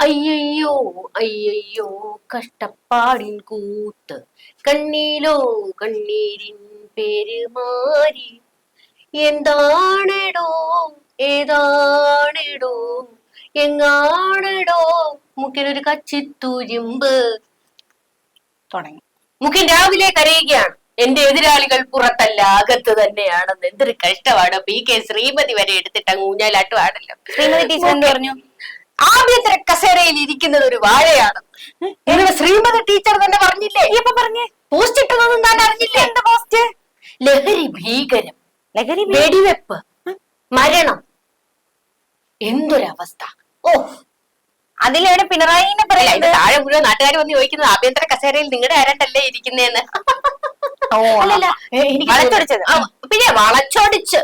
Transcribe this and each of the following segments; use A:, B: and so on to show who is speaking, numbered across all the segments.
A: അയ്യയ്യോ അയ്യയ്യോ കഷ്ടപ്പാടിൻ കൂത്ത്. കണ്ണീലോ കണ്ണീരിൻ പെരുമാരി. എന്താണെടോ ഏതാണെടോ എങ്ങാണെടോ മുക്കിനൊരു കച്ചിത്തുരുമ്പ്.
B: തുടങ്ങി.
A: മുഖ്യൻ രാവിലെ കരയുകയാണ്. എന്റെ എതിരാളികൾ പുറത്തല്ല അകത്ത് തന്നെയാണെന്ന്. എന്തൊരു കഷ്ടമാണ്. പി കെ ശ്രീമതി വരെ എടുത്തിട്ട് ഊഞ്ഞാലാട്ടുവാണല്ലോ.
B: ശ്രീമതി ടീച്ചർ എന്ത് പറഞ്ഞു?
A: ആഭ്യന്തര കസേരയിൽ ഇരിക്കുന്നത് ഒരു വാഴയാണ്. നിങ്ങൾ ശ്രീമതി ടീച്ചർ തന്നെ പറഞ്ഞില്ലേ?
B: ഇപ്പൊ പറഞ്ഞേ?
A: പോസ്റ്റ് ഇട്ടതൊന്നും താൻ അറിഞ്ഞില്ലേ?
B: എന്താ പോസ്റ്റ്
A: ലഹരി ഭീകരം
B: ലഹരി
A: വെടിവെപ്പ് മരണം. എന്തൊരവസ്ഥ. ഓ.
B: അതിലാണ് പിണറായിനെ പറയുന്നത്.
A: താഴെ മുഴുവൻ നാട്ടുകാർ വന്ന് ചോദിക്കുന്നത് ആഭ്യന്തര കസേരയിൽ നിങ്ങളുടെ ആരാട്ടല്ലേ ഇരിക്കുന്നേന്ന്.
B: വളച്ചൊടിച്ചത്.
A: വളച്ചൊടിച്ച്.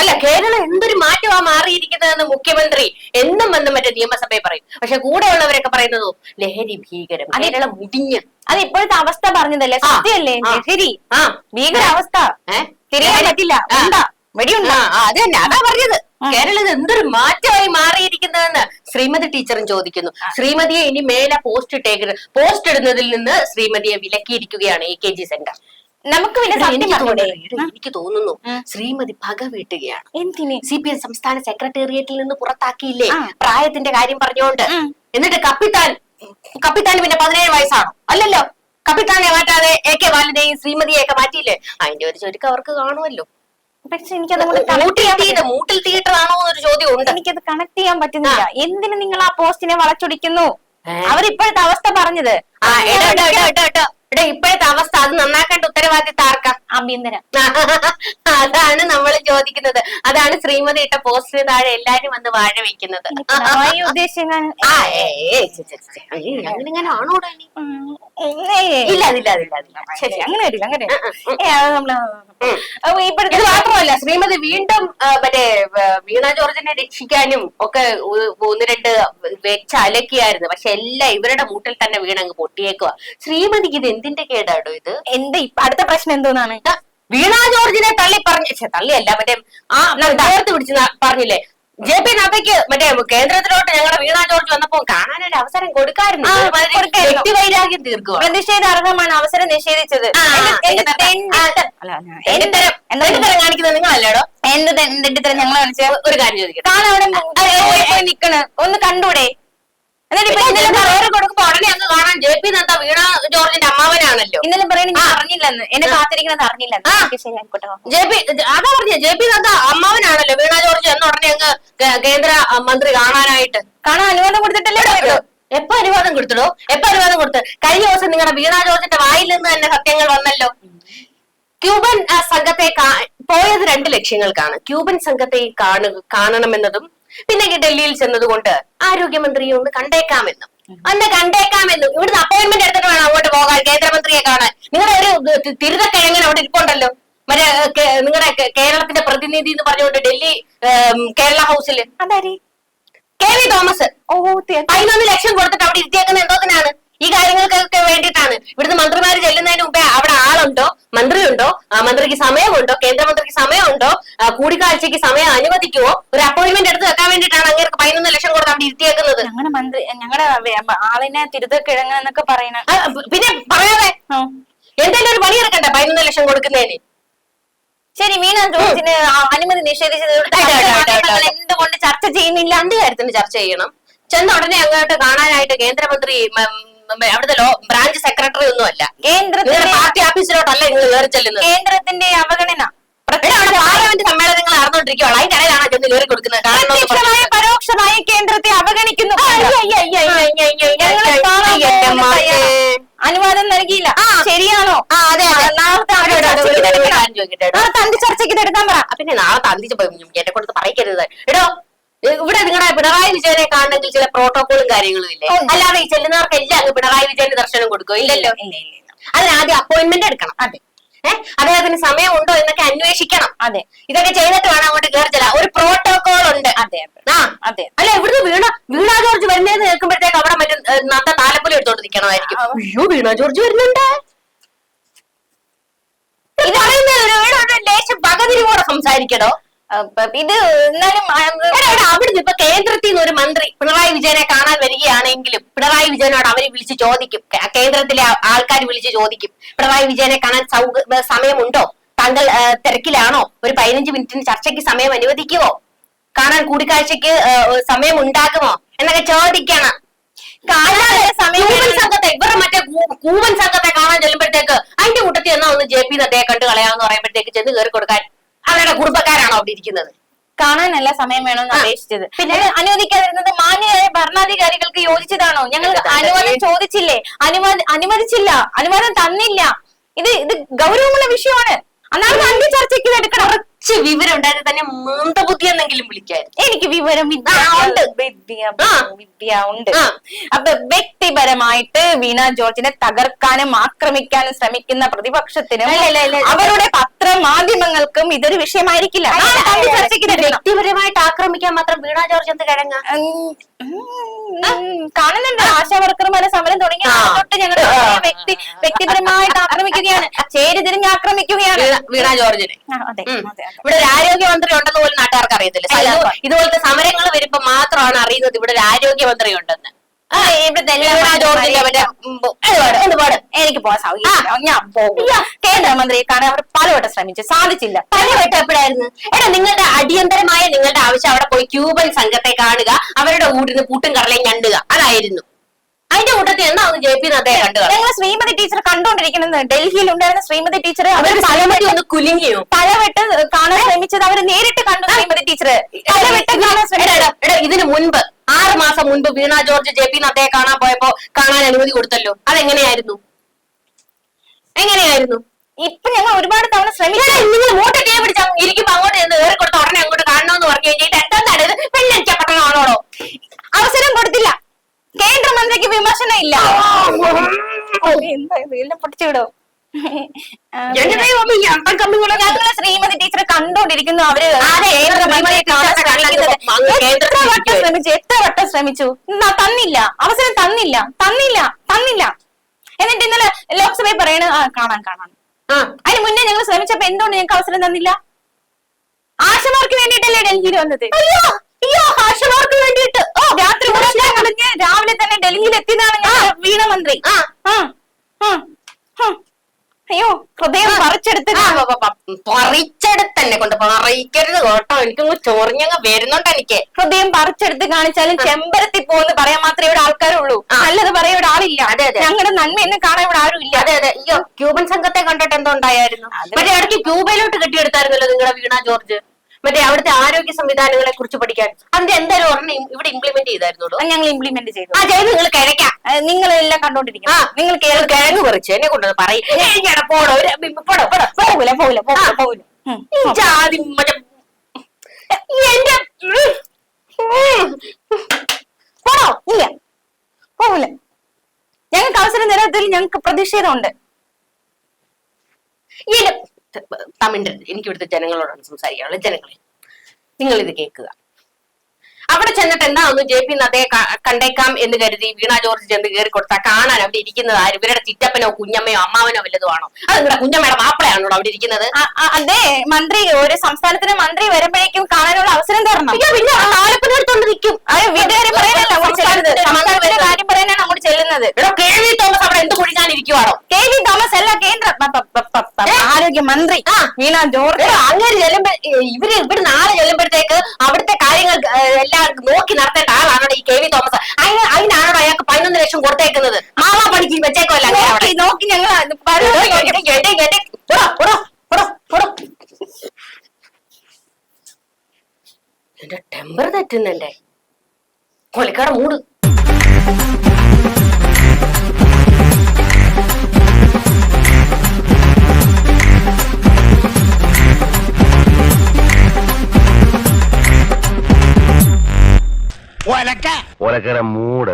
A: അല്ല കേരളം എന്തൊരു മാറ്റമാ മാറിയിരിക്കുന്നതെന്ന് മുഖ്യമന്ത്രി എന്നും വന്ന് മറ്റേ നിയമസഭയിൽ പറയും. പക്ഷെ കൂടെയുള്ളവരൊക്കെ പറയുന്നതോ ലഹരി ഭീകരം കേരളം മുടിഞ്ഞ്.
B: അത് ഇപ്പോഴത്തെ അവസ്ഥ പറഞ്ഞതല്ലേ?
A: സത്യല്ലേ?
B: സത്യമല്ലേ. ലഹരി
A: ഏ?
B: തിരിയാൻ പറ്റില്ല.
A: അത് തന്നെ അതാ പറഞ്ഞത്. കേരളത്തിൽ എന്തൊരു മാറ്റമായി മാറിയിരിക്കുന്നതെന്ന് ശ്രീമതി ടീച്ചറും ചോദിക്കുന്നു. ശ്രീമതിയെ ഇനി മേലെ പോസ്റ്റ് ഇട്ടേക്കരുത്. പോസ്റ്റ് ഇടുന്നതിൽ നിന്ന് ശ്രീമതിയെ വിലക്കിയിരിക്കുകയാണ് എ കെ ജി സെന്റർ
B: നമുക്ക് പിന്നെ സത്യം
A: എനിക്ക്
B: പറഞ്ഞൂടെ?
A: തോന്നുന്നു എനിക്ക് തോന്നുന്നു ശ്രീമതി പക വീട്ടുകയാണ്
B: എന്തിന്?
A: സി പി എം സംസ്ഥാന സെക്രട്ടേറിയറ്റിൽ നിന്ന് പുറത്താക്കിയില്ലേ? പ്രായത്തിന്റെ കാര്യം പറഞ്ഞുകൊണ്ട് എന്നിട്ട് കപ്പിത്താൻ കപ്പിത്താൻ പിന്നെ പതിനേഴ് വയസ്സാണോ. അല്ലല്ലോ? കപ്പിത്താനെ മാറ്റാതെ എ കെ ബാലനെയും ശ്രീമതിയെയൊക്കെ മാറ്റിയില്ലേ? അതിന്റെ ഒരു ചുരുക്കം അവർക്ക് കാണുമല്ലോ.
B: പക്ഷെ എനിക്കത്
A: മൂട്ടിൽ തിയേറ്റർ ആണോ എന്നൊരു ചോദ്യം ഉണ്ട്.
B: എനിക്കത് കണക്ട് ചെയ്യാൻ പറ്റുന്നില്ല. എന്തിന് നിങ്ങൾ ആ പോസ്റ്റിനെ വളച്ചൊടിക്കുന്നു? അവരിപ്പോഴത്തെ അവസ്ഥ പറഞ്ഞത്.
A: എടോ ഇപ്പോഴത്തെ അവസ്ഥ അത് നന്നാക്കേണ്ട ഉത്തരവാദിത്തം ആർക്കാ?
B: ആഭ്യന്തര
A: അതാണ് നമ്മൾ ചോദിക്കുന്നത്. അതാണ് ശ്രീമതി ഇട്ട പോസ്റ്റിന് താഴെ എല്ലാരും വന്ന് വാഴ വെക്കുന്നത്. അങ്ങനെ ആണോടാ ഇല്ല? അതില്ല അതില്ല അതില്ല ശരി
B: അങ്ങനെ വരില്ല അങ്ങനെ ഇപ്പോഴത്തെ
A: മാത്രമല്ല ശ്രീമതി വീണ്ടും മറ്റേ വീണ ജോർജിനെ രക്ഷിക്കാനും ഒക്കെ ഒന്ന് രണ്ട് വെച്ച് അലക്കിയായിരുന്നു. പക്ഷെ എല്ലാം ഇവരുടെ മൂട്ടിൽ തന്നെ വീണങ്ങ് പൊട്ടിയേക്കുക ശ്രീമതിക്ക് ഇത് എന്തിന്റെ കേടാടോ ഇത്?
B: എന്റെ അടുത്ത പ്രശ്നം എന്തോന്നാണ്?
A: വീണ ജോർജിനെ തള്ളി പറഞ്ഞ തള്ളിയല്ല മറ്റേ ആ ചേർത്ത് പിടിച്ച് പറഞ്ഞില്ലേ? ജെ പി നദ്ദയ്ക്ക് മറ്റേ കേന്ദ്രത്തിലോട്ട് ഞങ്ങളുടെ വീണ ജോർജ് വന്നപ്പോ കാണാനൊരു അവസരം കൊടുക്കാറുണ്ട്
B: വ്യക്തി
A: വൈരാഗ്യം
B: കൊടുക്കായിരുന്നു.
A: പ്രതിഷേധ
B: അർഹമാണ് അവസരം നിഷേധിച്ചത്. തെണ്ടിത്തരം-
A: കാണിക്കുന്നത് നിങ്ങളല്ലേടോ?
B: എന്ത് തെണ്ടിത്തരം ഞങ്ങൾ കാണിച്ച
A: ഒരു കാര്യം ചോദിക്കട്ടെ.
B: കാണാൻ അവിടെ നിക്കണ്. ഒന്ന് കണ്ടൂടെ?
A: ജോർജിന്റെ അമ്മാവനാണല്ലോ
B: ഇന്നലെ പറയുന്നത് ഞാൻ അറിഞ്ഞില്ലെന്ന് എന്നെ കാത്തിരിക്കുന്നത് അറിഞ്ഞില്ലെന്ന്
A: ആ.
B: ഓക്കേ, ശരി ആയിക്കോട്ടെ വാ.
A: ജെ പി അതാ പറഞ്ഞ ജെ പി നദ്ദ അമ്മാവനാണല്ലോ വീണ ജോർജ് എന്ന ഉടനെ അങ്ങ് കേ- കേന്ദ്ര മന്ത്രി കാണാനായിട്ട്
B: കാണാൻ അനുവാദം കൊടുത്തിട്ടല്ലേ?
A: എപ്പോ അനുവാദം കൊടുത്തിടോ എപ്പോ അനുവാദം കൊടുത്ത് കഴിഞ്ഞ ദിവസം നിങ്ങളുടെ വീണ ജോർജിന്റെ വായിൽ നിന്ന് തന്നെ സത്യങ്ങൾ വന്നല്ലോ ക്യൂബൻ ആ, സംഘത്തെ കാ- പോയത് രണ്ട് ലക്ഷ്യങ്ങൾക്കാണ് ക്യൂബൻ സംഘത്തെ കാണു കാണണമെന്നതും പിന്നെ ഡൽഹിയിൽ ചെന്നതുകൊണ്ട് ആരോഗ്യമന്ത്രിയെ ഒന്ന് കണ്ടേക്കാമെന്നും. ഒന്ന് കണ്ടേക്കാമെന്നും. ഇവിടുന്ന് അപ്പോയിന്റ്മെന്റ് എടുത്തിട്ട് വേണം അങ്ങോട്ട് പോകാൻ കേന്ദ്രമന്ത്രിയെ കാണാൻ. നിങ്ങളുടെ ഒരു തിരുതക്കിഴങ്ങനെ അവിടെ ഇരിപ്പുണ്ടല്ലോ? മറ്റേ നിങ്ങളുടെ കേരളത്തിന്റെ പ്രതിനിധി എന്ന് പറഞ്ഞുകൊണ്ട് ഡൽഹി കേരള ഹൗസിൽ
B: അതാരി?
A: K V Thomas.
B: ഓ
A: പതിനൊന്ന് ലക്ഷം കൊടുത്തിട്ട് അവിടെ ഇരുത്തിയേക്കുന്ന എന്തോത്തിനാണ് ഈ കാര്യങ്ങൾക്കൊക്കെ വേണ്ടിയിട്ടാണ്. ഇവിടുന്ന് മന്ത്രിമാർ ചെല്ലുന്നതിന് മുമ്പേ അവിടെ ആളുണ്ടോ? മന്ത്രിയുണ്ടോ? ആ മന്ത്രിക്ക് സമയമുണ്ടോ? കേന്ദ്രമന്ത്രിക്ക് സമയമുണ്ടോ? കൂടിക്കാഴ്ചയ്ക്ക് സമയം അനുവദിക്കുമോ ഒരു അപ്പോയിന്റ്മെന്റ് എടുത്ത് വെക്കാൻ വേണ്ടിയിട്ടാണ് അങ്ങനെ പതിനൊന്ന് ലക്ഷം കൊടുത്ത് അവിടെ ഇരുത്തിയേക്കുന്നത്.
B: ഞങ്ങളുടെ മന്ത്രി ഞങ്ങളുടെ ആളിനെ തിരുത്തക്കിഴങ്ങ് എന്നൊക്കെ പറയണ
A: പിന്നെ പറയാതെ. എന്തെങ്കിലും ഒരു പണി എടുക്കണ്ടേ പതിനൊന്ന് ലക്ഷം കൊടുക്കുന്നതിന്?
B: ശരി മീന ജോർജിന് അനുമതി നിഷേധിച്ചത് എന്തുകൊണ്ട് ചർച്ച ചെയ്യുന്നില്ല
A: രണ്ട് കാര്യത്തിന് ചർച്ച ചെയ്യണം. ചെന്ന ഉടനെ അങ്ങോട്ട് കാണാനായിട്ട് കേന്ദ്രമന്ത്രി അവിടുത്തെ ലോ ബ്രാഞ്ച് സെക്രട്ടറി ഒന്നും അല്ല
B: കേന്ദ്രത്തിന്റെ
A: പാർട്ടി ഓഫീസിലോട്ടല്ല നിങ്ങൾ കയറി ചെല്ലുന്നത്.
B: കേന്ദ്രത്തിന്റെ അവഗണന.
A: പാർലമെന്റ് സമ്മേളനങ്ങൾ നടന്നുകൊണ്ടിരിക്കുകയാണ് അതിന്റെ ഇടയിലാണ് ചെന്ന് കയറി കൊടുക്കുന്നത്?
B: കാരണം പരോക്ഷമായ കേന്ദ്രത്തെ അവഗണിക്കുന്നു. അനുവാദം നൽകിയില്ല. ശരിയാണോ?
A: അതെ, അവിടെ ഇവിടെ
B: ചർച്ചയ്ക്ക്
A: ഒരു- ഒരു
B: ഇതെടുക്കണം.
A: കാര്യം ചോദിക്കട്ടെ, എടോ.
B: നാളത്തെ അന്തി ചർച്ചയ്ക്ക് ഇതെടുക്കാൻ പറ.
A: പിന്നെ നാളെ തന്തി എന്നെ കൊടുത്ത് പറയിക്കരുത്. എടോ ഇവിടെ നിങ്ങളുടെ പിണറായി വിജയനെ കാണണമെങ്കിൽ ചില പ്രോട്ടോകോളും കാര്യങ്ങളും ഇല്ലേ? അല്ലാതെ ഈ ചെല്ലുന്നവർക്ക് എല്ലാം പിണറായി വിജയന്റെ ദർശനം കൊടുക്കും ഇല്ലല്ലോ.
B: ഇല്ല ഇല്ല ഇല്ല.
A: അതിനാദ്യം അപ്പോയിന്റ്മെന്റ് എടുക്കണം.
B: അതെ.
A: ഏഹ് അദ്ദേഹത്തിന് സമയമുണ്ടോ എന്നൊക്കെ അന്വേഷിക്കണം.
B: അതെ.
A: ഇതൊക്കെ ചെയ്തിട്ട് വേണം അങ്ങോട്ട് കയറി ചെല്ലാം ഒരു പ്രോട്ടോകോൾ ഉണ്ട്.
B: അതെ
A: ആ.
B: അതെ.
A: അല്ല ഇവിടുന്ന് വീണ വീണ ജോർജ് വരുന്നതെന്ന് കേൾക്കുമ്പോഴത്തേക്ക് അവിടെ മറ്റേ ഏ, താലപ്പൊലി എടുത്തോണ്ട് നിൽക്കണമായിരിക്കും അയ്യോ വീണ ജോർജ് വരുന്നുണ്ട്? ഇത് പറയുന്ന ഒരു ലേശം പകതിരി കൂടെ
B: അപ്പൊ ഇത് എന്നാലും
A: അവിടുന്ന് ഇപ്പൊ കേന്ദ്രത്തിൽ നിന്ന് ഒരു മന്ത്രി പിണറായി വിജയനെ കാണാൻ വരികയാണെങ്കിലും പിണറായി വിജയനോട് അവർ വിളിച്ച് ചോദിക്കും. കേന്ദ്രത്തിലെ ആൾക്കാർ വിളിച്ച് ചോദിക്കും. പിണറായി വിജയനെ കാണാൻ സമയമുണ്ടോ? താങ്കൾ തിരക്കിലാണോ? ഒരു പതിനഞ്ച് മിനിറ്റിന് ചർച്ചയ്ക്ക് സമയം അനുവദിക്കുമോ കാണാൻ കൂടിക്കാഴ്ചക്ക് സമയം ഉണ്ടാകുമോ എന്നൊക്കെ ചോദിക്കണം. സംഘത്തെ ഇവരുടെ മറ്റേ കൂവൻ സംഘത്തെ കാണാൻ ചെല്ലുമ്പോഴത്തേക്ക് അതിന്റെ കൂട്ടത്തിൽ എന്നാ ഒന്ന് ജെ പി നദ്ദേഹം കണ്ടു കളയാന്ന് പറയുമ്പോഴത്തേക്ക് ചെന്ന് കയറി കൊടുക്കാൻ അവരുടെ കുടുംബക്കാരാണോ അവിടെ ഇരിക്കുന്നത്?
B: കാണാനല്ല സമയം വേണമെന്ന്. അപേക്ഷിച്ചത്. പിന്നെ? അനുവദിക്കാതിരുന്നത് മാന്യരായ ഭരണാധികാരികൾക്ക് യോജിച്ചതാണോ? ഞങ്ങൾ. അനുവാദം ചോദിച്ചില്ലേ? അനുവാദ അനുവദിച്ചില്ല. അനുവാദം തന്നില്ല. ഇത് ഇത് ഗൗരവമുള്ള വിഷയമാണ്. അന്നാണ് അന്ത്യ ചർച്ചയ്ക്ക്
A: കുറച്ച് വിവരം ഉണ്ടായിരുന്നു തന്നെ മന്ദബുദ്ധി എന്നെങ്കിലും വിളിക്കായിരുന്നു.
B: എനിക്ക് വിവരം വിദ്യ
A: ആ, ഉണ്ട്.
B: വിദ്യ
A: ആ.
B: വിദ്യ ഉണ്ട്.
A: ആ.
B: അപ്പൊ വ്യക്തിപരമായിട്ട് വീണ ജോർജിനെ തകർക്കാനും ആക്രമിക്കാനും ശ്രമിക്കുന്ന പ്രതിപക്ഷത്തിനും
A: അല്ല, അല്ല, അല്ല.
B: അവരുടെ പത്ര മാധ്യമങ്ങൾക്കും ഇതൊരു വിഷയമായിരിക്കില്ല. ചർച്ചയ്ക്ക്
A: വ്യക്തിപരമായിട്ട് ആക്രമിക്കാൻ മാത്രം വീണ ജോർജ് എന്ത് കിഴങ്ങ
B: ഉം, ഉം, കാണുന്നുണ്ട്. ആശാവർക്കർമാരെ സമരം തുടങ്ങിയ
A: ആ.
B: തൊട്ട് ഞങ്ങൾ വ്യക്തി വ്യക്തിപരമായിട്ട് ആക്രമിക്കുകയാണ്. ചേരിതിരിഞ്ഞ് ആക്രമിക്കുകയാണ്.
A: വീണ ജോർജിനെ.
B: ആ, അതെ
A: ഉം.
B: അതെ അതെ.
A: ഇവിടെ ഒരു ആരോഗ്യമന്ത്രി ഉണ്ടെന്ന് പോലും നാട്ടുകാർക്ക് അറിയത്തില്ല. ഇതുപോലത്തെ സമരങ്ങൾ വരുമ്പോ മാത്രമാണ് അറിയുന്നത് ഇവിടെ ഒരു ആരോഗ്യമന്ത്രി ഉണ്ടെന്ന്.
B: എനിക്ക് പോകാൻ സാധിക്കില്ല ഞാൻ പോകും. കേന്ദ്രമന്ത്രിയെ കാണാൻ അവർ പലവട്ടം ശ്രമിച്ചു. സാധിച്ചില്ല.
A: പലവട്ടം എപ്പോഴായിരുന്നു? എടാ നിങ്ങളുടെ അടിയന്തരമായ നിങ്ങളുടെ ആവശ്യം അവിടെ പോയി ക്യൂബൻ സംഘത്തെ കാണുക അവരുടെ ഊടിന് പൂട്ടും കടലയും ഞണ്ടുക. അതായിരുന്നു. അതിന്റെ കൂട്ടത്തിൽ എന്നാ ഒന്ന് ജെ പി നദ്ദയെ കണ്ടത്
B: ഞങ്ങൾ ശ്രീമതി ടീച്ചർ കണ്ടുകൊണ്ടിരിക്കുന്നത് ഡൽഹിയിൽ ഉണ്ടായിരുന്ന ശ്രീമതി ടീച്ചർ അവർ
A: അവരുടെ ഒന്ന് കുലുങ്ങിയോ?
B: പലവട്ടം കാണാൻ ശ്രമിച്ചത് അവർ നേരിട്ട് കണ്ടു ശ്രീമതി ടീച്ചർ പലവട്ടം കാണാൻ ശ്രമിച്ചത്.
A: ഇതിന് മുൻപ് ആറ് മാസം മുൻപ് വീണ ജോർജ് ജെ പി നദ്ദയെ കാണാൻ പോയപ്പോ കാണാൻ അനുമതി കൊടുത്തല്ലോ. അതെങ്ങനെയായിരുന്നു? എങ്ങനെയായിരുന്നു?
B: ഇപ്പൊ ഞങ്ങൾ ഒരുപാട് തവണ
A: എടാ, നിങ്ങൾ വോട്ട് കേ പിടിച്ച ഇരിക്കുമ്പോ അങ്ങോട്ട് ചെന്ന് ഏറി കൊടുത്ത ഉടനെ അങ്ങോട്ട് കാണണമെന്ന് പറഞ്ഞു കഴിഞ്ഞിട്ട് എന്താണ് ഇത് പെണ്ണടിക്കപ്പെട്ടതാണോടോ
B: അവസരം കൊടുത്തില്ല. കേന്ദ്രമന്ത്രിക്ക് വിമർശനം ഇല്ല. എന്താ പൊട്ടിച്ചുവിടോ ശ്രീമതി ടീച്ചർ കണ്ടോണ്ടിരിക്കുന്നു
A: അവർ.
B: എത്ര വട്ടം. ശ്രമിച്ചു? എത്ര വട്ടം ശ്രമിച്ചു? തന്നില്ല. അവസരം തന്നില്ല. തന്നില്ല. തന്നില്ല. എന്നിട്ട് ഇന്നലെ ലോക്സഭയിൽ പറയണ കാണാൻ കാണാൻ അതിന് മുന്നേ ഞങ്ങൾ ശ്രമിച്ചപ്പോ എന്തുകൊണ്ട് ഞങ്ങൾക്ക് അവസരം തന്നില്ല? ആശമാർക്ക് വേണ്ടിയിട്ടല്ലേ ഡൽഹിയിൽ വന്നത്?
A: അയ്യോ അയ്യോ ആശമാർക്ക് വേണ്ടിയിട്ട്
B: ഓ രാത്രി ഉറക്കം കളഞ്ഞ് ഞാൻ എത്തിയതാണ് വീണ മന്ത്രി. അയ്യോ ഹൃദയം പറിച്ചെടുത്ത്
A: പറിച്ചെടുത്തന്നെ കൊണ്ട് പറയിക്കരുത് കേട്ടോ. എനിക്ക് ചൊറിഞ്ഞങ്ങ് വരുന്നുണ്ട് എനിക്ക്.
B: ഹൃദയം പറിച്ചെടുത്ത് കാണിച്ചാലും ചെമ്പരത്തി പോന്ന് പറയാൻ മാത്രമേ ഇവിടെ ആൾക്കാരുള്ളൂ. നല്ലത് പറയാൻ ഇവിടെ ആളില്ല.
A: അതെ, അതെ.
B: ഞങ്ങളുടെ നന്മ എന്നെ കാണാൻ ഇവിടെ ആരും ഇല്ല.
A: അതെ അതെ. അയ്യോ ക്യൂബൻ സംഘത്തെ കണ്ടിട്ട് എന്തോ ഉണ്ടായിരുന്നു മറ്റേ ഇടയ്ക്ക് ക്യൂബയിലോട്ട് കെട്ടിയെടുത്തായിരുന്നല്ലോ നിങ്ങളുടെ വീണ ജോർജ്. മറ്റേ അവിടുത്തെ ആരോഗ്യ സംവിധാനങ്ങളെ കുറിച്ച് പഠിക്കാൻ. അതിന്റെ എന്തായാലും ഒരെണ്ണം ഇവിടെ ഇംപ്ലിമെന്റ് ചെയ്തായിരുന്നുള്ളൂ
B: അത് ഞങ്ങൾ ഇംപ്ലിമെന്റ് ചെയ്തു.
A: ആ ചെയ്ത്. നിങ്ങൾ കിഴക്കാം.
B: നിങ്ങൾ എല്ലാം കണ്ടോണ്ടിരിക്കും
A: ആ. നിങ്ങൾ കിഴങ്ങ് പറിച്ചു. എന്നെ കൊണ്ടത് പറയും. പോടോ. ഒരു- പോടോ പോടോ.
B: പോകൂല പോകൂല പോകൂല
A: ആ.
B: പോകൂല. ഉം.
A: ഈ ജാതി മറ്റേ എന്റെ ഉം. ഉം.
B: പോണോ ഇല്ല. പോകൂല. ഞങ്ങൾക്ക് അവസരം തരാത്തതിൽ ഞങ്ങൾക്ക് പ്രതിഷേധമുണ്ട്
A: ഈ തമിഴ് എനിക്ക് ഇവിടുത്തെ ജനങ്ങളോടാണ് സംസാരിക്കാനുള്ളത് ജനങ്ങളെ. നിങ്ങൾ ഇത് കേൾക്കുക. അവിടെ ചെന്നിട്ട് എന്താ ഒന്ന് ജെ പി നദ്ദയെ കണ്ടേക്കാം എന്ന് കരുതി വീണ ജോർജ് ചെന്ന് കയറി കൊടുത്താൽ കാണാൻ അവിടെ ഇരിക്കുന്നത് ആര്? ഇവരുടെ ചിറ്റപ്പനോ കുഞ്ഞമ്മയോ അമ്മാവനോ വല്ലതും ആണോ? അത് നിങ്ങളുടെ കുഞ്ഞമ്മയുടെ മാപ്പിളയാണോ അവിടെ ഇരിക്കുന്നത്?
B: അതെ മന്ത്രി ഒരു സംസ്ഥാനത്തിന് മന്ത്രി വരുമ്പോഴേക്കും കാണാനുള്ള അവസരം തരണം.
A: പിന്നെ നിൽക്കും.
B: വീട്ടുകാരെ പറയാനല്ല കാര്യം പറയാനാണ് അങ്ങോട്ട് ചെല്ലുന്നത്.
A: എടോ കെ. വി. തോമസ് അവിടെ എന്ത് കുഴിക്കാനിരിക്കുവാണോ
B: കെ. വി. തോമസ് അല്ല കേന്ദ്ര? ആരോഗ്യ മന്ത്രി. വീണ ജോർജ്.
A: അങ്ങനെ ചെല്ലുമ്പോ ഇവർ ഇവിടെ നാളെ ചെല്ലുമ്പോഴത്തേക്ക് അവിടുത്തെ കാര്യങ്ങൾ എല്ലാവർക്കും എല്ലാം നോക്കി നടത്തേണ്ട ആളാണോ ഈ കെ വി തോമസ് അതിന് അതിനാണോ അയാൾക്ക് പതിനൊന്ന് ലക്ഷം കൊടുത്തേക്കുന്നത് മാമാ പണിക്ക് വെച്ചേക്കോല്ല
B: നോക്കി ഞങ്ങൾ.
A: എന്റെ ടെമ്പർ തെറ്റുന്നല്ലേ കൊലിക്കാട് മൂട്
C: உலக்க.
D: உலக்கிற மூடு.